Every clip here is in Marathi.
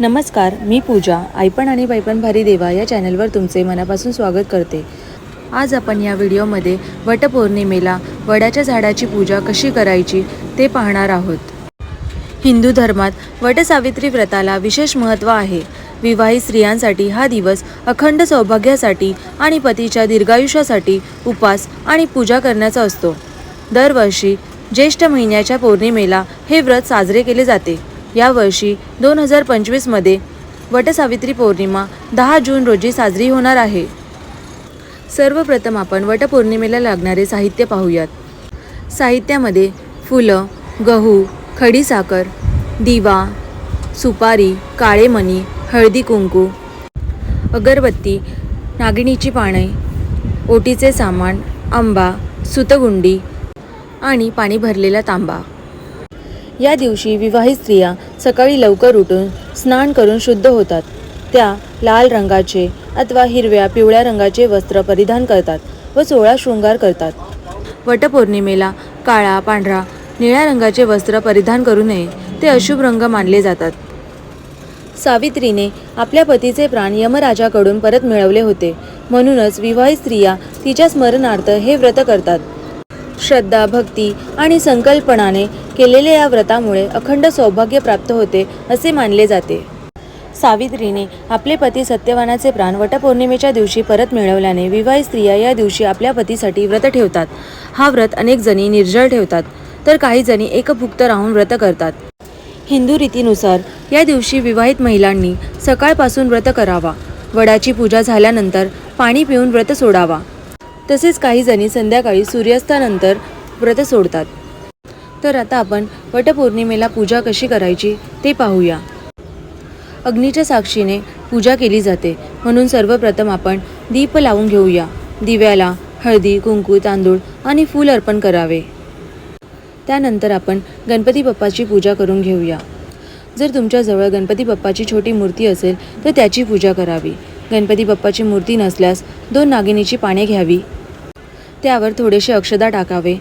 नमस्कार मी पूजा. आयपण आणि बाईपण भारी देवा या चॅनलवर तुमचे मनापासून स्वागत करते. आज आपण या व्हिडिओमध्ये वटपौर्णिमेला वडाच्या झाडाची पूजा कशी करायची ते पाहणार आहोत. हिंदू धर्मात वटसावित्री व्रताला विशेष महत्त्व आहे. विवाहित स्त्रियांसाठी हा दिवस अखंड सौभाग्यासाठी आणि पतीच्या दीर्घायुष्यासाठी उपास आणि पूजा करण्याचा असतो. दरवर्षी ज्येष्ठ महिन्याच्या पौर्णिमेला हे व्रत साजरे केले जाते. यावर्षी दोन हजार पंचवीसमध्ये वटसावित्री पौर्णिमा दहा जून रोजी साजरी होणार आहे. सर्वप्रथम आपण वटपौर्णिमेला लागणारे साहित्य पाहूयात. साहित्यामध्ये फुलं गहू खडीसाखर दिवा सुपारी काळे मणी हळदी कुंकू अगरबत्ती नागिणीची पाने ओटीचे सामान आंबा सुतगुंडी आणि पाणी भरलेला तांबा. या दिवशी विवाहित स्त्रिया सकाळी लवकर उठून स्नान करून शुद्ध होतात. त्या लाल रंगाचे अथवा हिरव्या पिवळ्या रंगाचे वस्त्र परिधान करतात व सोळा शृंगार करतात. वटपौर्णिमेला काळा पांढरा निळ्या रंगाचे वस्त्र परिधान करू नये ते अशुभ रंग मानले जातात. सावित्रीने आपल्या पतीचे प्राण यमराजाकडून परत मिळवले होते. म्हणूनच विवाहित स्त्रिया तिच्या स्मरणार्थ हे व्रत करतात. श्रद्धा भक्ती आणि संकल्पनाने केलेल्या या व्रतामुळे अखंड सौभाग्य प्राप्त होते असे मानले जाते. सावित्रीने आपले पती सत्यवानाचे प्राण वटपौर्णिमेच्या दिवशी परत मिळवल्याने विवाहित स्त्रिया या दिवशी आपल्या पतीसाठी व्रत ठेवतात. हा व्रत अनेक जणी निर्जळ ठेवतात तर काही जणी एकभुक्त राहून व्रत करतात. हिंदू रीतीनुसार या दिवशी विवाहित महिलांनी सकाळपासून व्रत करावा. वडाची पूजा झाल्यानंतर पाणी पिऊन व्रत सोडावा. तसेच काही जणी संध्याकाळी सूर्यास्तानंतर व्रत सोडतात. तर आता आपण वटपौर्णिमेला पूजा कशी करायची ते पाहूया. अग्नीच्या साक्षीने पूजा केली जाते. म्हणून सर्वप्रथम आपण दीप लावून घेऊया. दिव्याला हळदी कुंकू तांदूळ आणि फूल अर्पण करावे. त्यानंतर आपण गणपती बाप्पाची पूजा करून घेऊया. जर तुमच्याजवळ गणपती बाप्पाची छोटी मूर्ती असेल तर त्याची पूजा करावी. गणपती बाप्पाची मूर्ती नसल्यास दोन नागिनीची पाने घ्यावी. त्यावर थोडेसे अक्षदा टाकावे.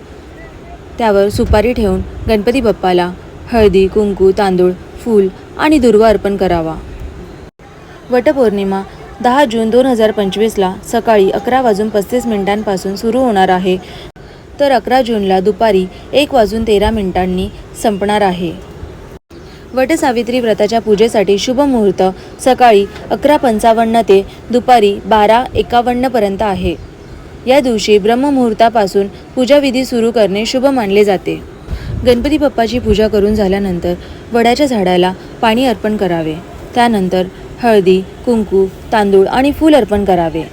त्यावर सुपारी ठेवून गणपती बाप्पाला हळदी कुंकू तांदूळ फूल आणि दुर्वा अर्पण करावा. वटपौर्णिमा दहा जून दोन हजार पंचवीसला सकाळी अकरा वाजून पस्तीस मिनिटांपासून सुरू होणार आहे. तर अकरा जूनला दुपारी एक वाजून तेरा मिनिटांनी संपणार आहे. वटसावित्री व्रताच्या पूजेसाठी शुभ मुहूर्त सकाळी अकरा पंचावन्न ते दुपारी बारा एकावन्नपर्यंत आहे. या दिवशी ब्रह्ममुहूर्तापासून पूजाविधी सुरू करणे शुभ मानले जाते. गणपती बाप्पाची पूजा करून झाल्यानंतर वडाच्या झाडाला पाणी अर्पण करावे. त्यानंतर हळदी कुंकू तांदूळ आणि फूल अर्पण करावे.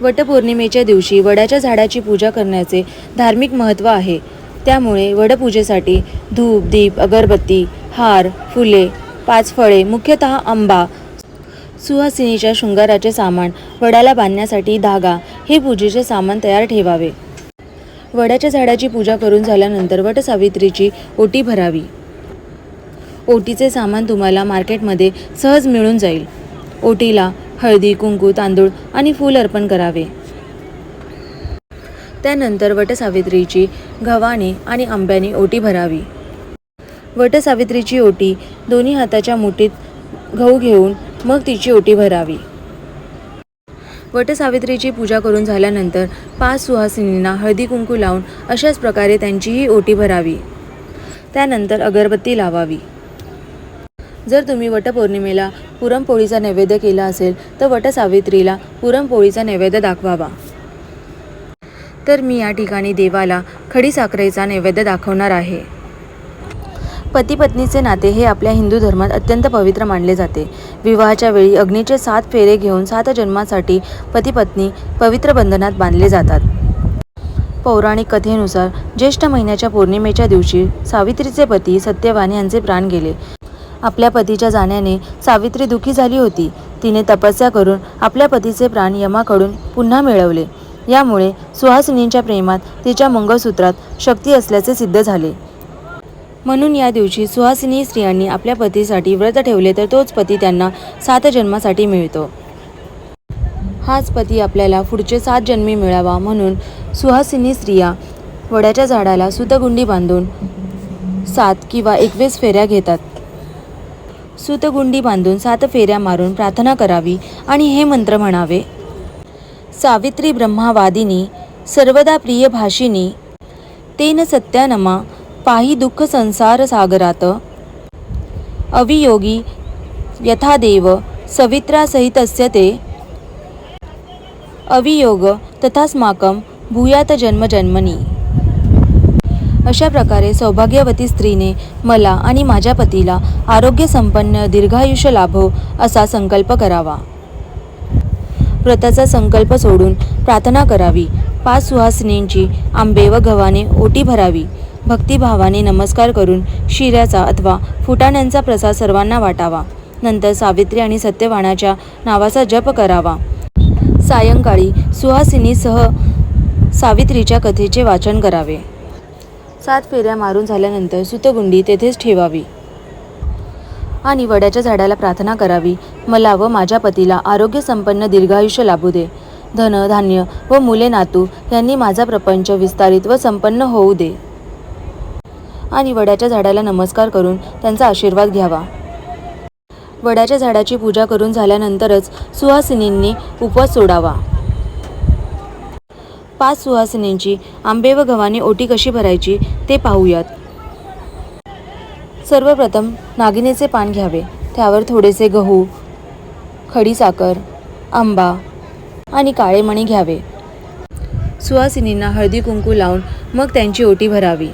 वटपौर्णिमेच्या दिवशी वडाच्या झाडाची पूजा करण्याचे धार्मिक महत्त्व आहे. त्यामुळे वडपूजेसाठी धूप दीप अगरबत्ती हार फुले पाच फळे मुख्यतः आंबा सुहासिनीच्या शृंगाराचे सामान वडाला बांधण्यासाठी धागा हे पूजेचे सामान तयार ठेवावे. वडाच्या झाडाची पूजा करून झाल्यानंतर वटसावित्रीची ओटी भरावी. ओटीचे सामान तुम्हाला मार्केटमध्ये सहज मिळून जाईल. ओटीला हळदी कुंकू तांदूळ आणि फूल अर्पण करावे. त्यानंतर वटसावित्रीची गव्हाने आणि आंब्याने ओटी भरावी. वटसावित्रीची ओटी दोन्ही हाताच्या मुठीत गहू घेऊन मग तिची ओटी भरावी. वटसावित्रीची पूजा करून झाल्यानंतर पाच सुहासिनींना हळदी कुंकू लावून अशाच प्रकारे त्यांचीही ओटी भरावी. त्यानंतर अगरबत्ती लावावी. जर तुम्ही वटपौर्णिमेला पुरणपोळीचा नैवेद्य केला असेल तर वटसावित्रीला पुरणपोळीचा नैवेद्य दाखवावा. तर मी या ठिकाणी देवाला खडीसाखरेचा नैवेद्य दाखवणार आहे. पती पत्नीचे नाते हे आपल्या हिंदू धर्मात अत्यंत पवित्र मानले जाते. विवाहाच्या वेळी अग्नीचे सात फेरे घेऊन सात जन्मासाठी पती पत्नी पवित्र बंधनात बांधले जातात. पौराणिक कथेनुसार ज्येष्ठ महिन्याच्या पौर्णिमेच्या दिवशी सावित्रीचे पती सत्यवान यांचे प्राण गेले. आपल्या पतीच्या जाण्याने सावित्री दुखी झाली होती. तिने तपस्या करून आपल्या पतीचे प्राण यमाकडून पुन्हा मिळवले. यामुळे सुहासिनींच्या प्रेमात तिच्या मंगळसूत्रात शक्ती असल्याचे सिद्ध झाले. म्हणून या दिवशी सुहासिनी स्त्रियांनी आपल्या पतीसाठी व्रत ठेवले तर तोच पती त्यांना सात जन्मासाठी मिळतो. हाच पती आपल्याला पुढचे सात जन्मी मिळावा म्हणून सुहासिनी स्त्रिया वड्याच्या झाडाला सुतगुंडी बांधून सात किंवा एकवीस फेऱ्या घेतात. सुतगुंडी बांधून सात फेऱ्या मारून प्रार्थना करावी आणि हे मंत्र म्हणावे. सावित्री ब्रह्मावादिनी सर्वदा प्रिय भाषिनी तेन सत्यानमा पाही दुःख संसार सागरात. अवियोगी यथादेव सवित्रासहितस्य ते. अवियोग तथास्माकं भूयात जन्मजन्मनी अशा प्रकारे सौभाग्यवती स्त्रीने मला आणि माझ्या पतीला आरोग्यसंपन्न दीर्घायुष्य लाभो असा संकल्प करावा. व्रताचा संकल्प सोडून प्रार्थना करावी. पाच सुहासिनींची आंबे व गव्हाने ओटी भरावी. भक्तिभावाने नमस्कार करून शिऱ्याचा अथवा फुटाण्यांचा प्रसाद सर्वांना वाटावा. नंतर सावित्री आणि सत्यवानाच्या नावाचा जप करावा. सायंकाळी सुहासिनीसह सावित्रीच्या कथेचे वाचन करावे. सात फेऱ्या मारून झाल्यानंतर सुतगुंडी तेथेच ठेवावी. आणि वड्याच्या झाडाला प्रार्थना करावी. मला व माझ्या पतीला आरोग्यसंपन्न दीर्घायुष्य लाभू दे. धन धान्य व मुले नातू यांनी माझा प्रपंच विस्तारित व संपन्न होऊ दे. आणि वड्याच्या झाडाला नमस्कार करून त्यांचा आशीर्वाद घ्यावा. वड्याच्या झाडाची पूजा करून झाल्यानंतरच सुहासिनींनी उपवास सोडावा. पाच सुहासिनींची आंबे व गव्हाने ओटी कशी भरायची ते पाहूयात. सर्वप्रथम नागिनेचे पान घ्यावे. त्यावर थोडेसे गहू खडीसाखर आंबा आणि काळे मणी घ्यावे. सुहासिनींना हळदी कुंकू लावून मग त्यांची ओटी भरावी.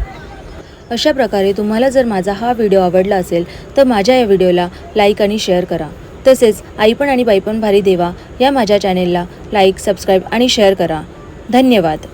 अशा प्रकारे तुम्हाला जर माझा हा व्हिडिओ आवडला असेल तर माझ्या या व्हिडिओला लाईक आणि शेअर करा. तसेच आई पण आणि बाई पण भारी देवा या माझ्या चॅनेलला लाईक सबस्क्राईब आणि शेअर करा. धन्यवाद.